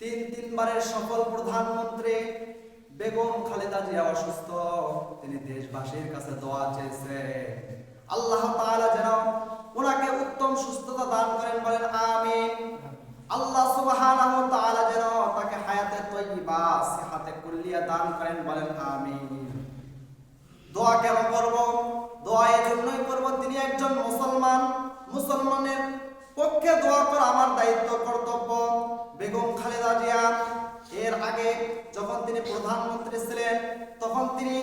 তিনবারের সফল প্রধানমন্ত্রী বেগম খালেদা জিয়া অসুস্থ। তিনি দেশবাসীর কাছে দোয়া চেয়েছে আল্লাহ তাআলা যেন ওনাকে উত্তম সুস্থতা দান করেন, বলেন আমিন। আল্লাহ সুবহানাহু ওয়া তাআলা যেন তাকে হায়াতে তৈয়্যিবা সিহাতে কুল্লিয়া দান করেন, বলেন আমিন। প্রধানমন্ত্রী ছিলেন, তখন তিনি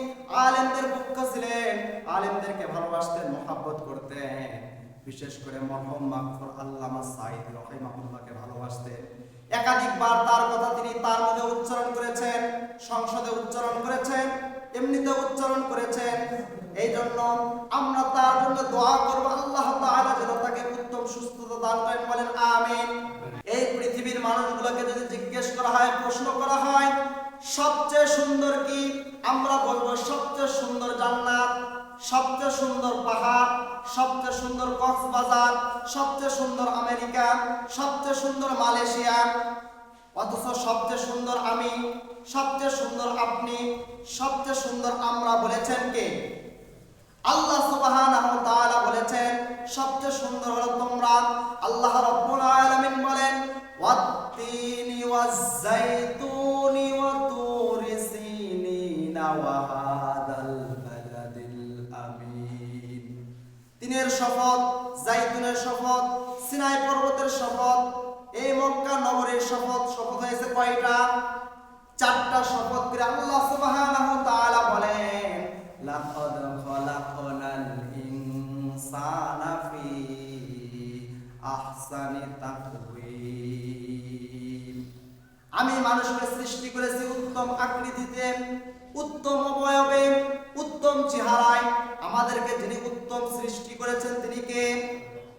আলেমদের পক্ষ ছিলেন, আলেমদেরকে ভালোবাসতেন, মহাব্বত করতেন। বিশেষ করে মরহম আল্লামা সাইদ রহিমাহুল্লাহকে ভালোবাসতেন। একাধিকবার তার কথা তিনি তার মধ্যে উচ্চারণ করেছেন, সংসদে উচ্চারণ করেছেন, এমনিতে উচ্চারণ করেছেন। এই জন্য আমরা তার জন্য দোয়া করব, আল্লাহ তাআলা যেন তাকে উত্তম সুস্থতা দান করেন, বলেন আমিন। এই পৃথিবীর মানুষগুলোকে যদি জিজ্ঞেস করা হয়, প্রশ্ন করা হয় সবচেয়ে সুন্দর কি আমরা বলব সবচেয়ে সুন্দর জান্নাত সবচেয়ে সুন্দর পাহাড় সবচেয়ে সুন্দর কক্সবাজার সবচেয়ে সুন্দর আমেরিকা সবচেয়ে সুন্দর মালয়েশিয়া অথচ সবচেয়ে সুন্দর আমি সবচেয়ে সুন্দর আপনি সবচেয়ে সুন্দর আমরা বলেছেন কে আল্লাহ তাআলা বলেছেন সবচেয়ে সুন্দর হলো তোমরা আল্লাহ রাব্বুল আলামিন বলেন ওয়াত-তিনি ওয়াজ-জাইতুনি তিনের শপথ, জাইতুনের শপথ, সিনাই পর্বতের শপথ, এই মক্কা নগরীর শপথ শপথ হয়েছে কয়টা? চারটা শপথ করে আল্লাহ সুবহানাহু বলেন, লাকাদ খলাকনাল ইনসানা আহসানি তাকওয়িম. আমি মানুষকে সৃষ্টি করেছি উত্তম আকৃতিতে উত্তম অবয়বে উত্তম চেহারায় আমাদেরকে যিনি উত্তম সৃষ্টি করেছেন তিনি কে?